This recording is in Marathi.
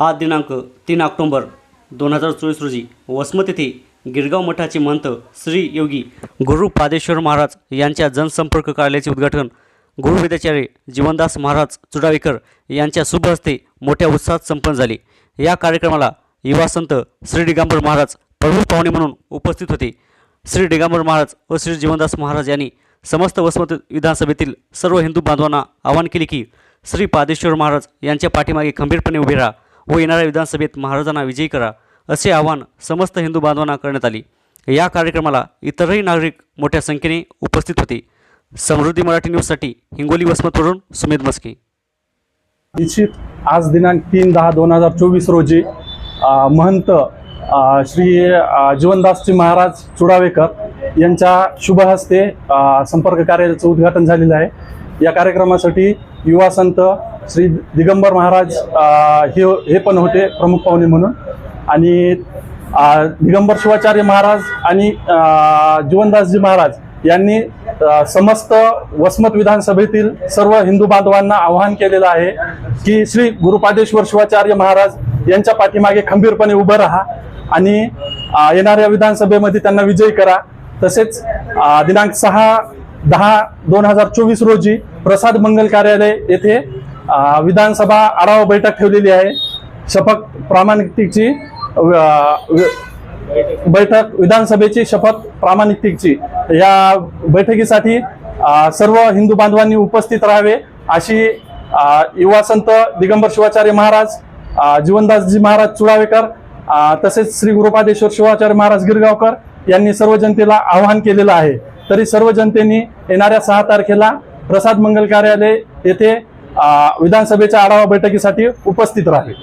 आज दिनांक तीन ऑक्टोंबर दोन हजार चोवीस रोजी वसमत येथे गिरगाव मठाचे महंत श्री योगी गुरु पादेश्वर महाराज यांच्या जनसंपर्क कार्यालयाचे उद्घाटन गुरुवेदाचार्य जीवनदास महाराज चुडावेकर यांच्या शुभ हस्ते मोठ्या उत्साहात संपन्न झाले. या कार्यक्रमाला युवा संत श्री डिगांबर महाराज प्रमुख पाहुणे म्हणून उपस्थित होते. श्री डिगांबर महाराज व श्री जीवनदास महाराज यांनी समस्त वसमत विधानसभेतील सर्व हिंदू बांधवांना आवाहन केले की श्री पादेश्वर महाराज यांच्या पाठीमागे खंबीरपणे उभे राहा. व येणाऱ्या विधानसभेत महाराजांना विजयी करा असे आवाहन समस्त हिंदू बांधवांना करण्यात आले. या कार्यक्रमाला इतरही नागरिक मोठ्या संख्येने उपस्थित होते. समृद्धी मराठी न्यूजसाठी हिंगोली वसमतवरून सुमेध मस्के. निश्चित आज दिनांक तीन दहा दोन हजार चोवीस रोजी महंत श्री जीवनदासजी महाराज चुडावेकर यांच्या शुभ हस्ते संपर्क कार्यालयाचं उद्घाटन झालेलं आहे. या कार्यक्रमासाठी युवा संत श्री दिगंबर महाराज हे हे पण होते प्रमुख पाहुणे म्हणून. आणि दिगंबर शिवाचार्य महाराज आणि जीवनदासजी महाराज यांनी समस्त वसमत विधानसभेतील सर्व हिंदू बांधवांना आवाहन केलेलं आहे की श्री गुरुपादेश्वर शिवाचार्य महाराज यांच्या पाठीमागे खंबीरपणे उभं राहा आणि येणाऱ्या विधानसभेमध्ये त्यांना विजयी करा. तसेच दिनांक सहा दहा दोन हजार चोवीस रोजी प्रसाद मंगल कार्यालय येथे विधानसभा आढावा बैठक ठेवलेली आहे. शपथ प्रामाणिकतेची व- बैठक विधानसभेची शपथ प्रामाणिकतेची. या बैठकीसाठी सर्व हिंदू बांधवांनी उपस्थित राहावे अशी युवा संत दिगंबर शिवाचार्य महाराज जीवनदासजी महाराज चुडावेकर तसेच श्री गुरुपादेश्वर शिवाचार्य महाराज गिरगावकर यांनी सर्व जनतेला आवाहन केलेलं आहे. तरी सर्व जनतेने येणाऱ्या सहा तारखेला प्रसाद मंगल कार्यालय येथे विधानसभेच्या आढावा बैठकीसाठी उपस्थित राहील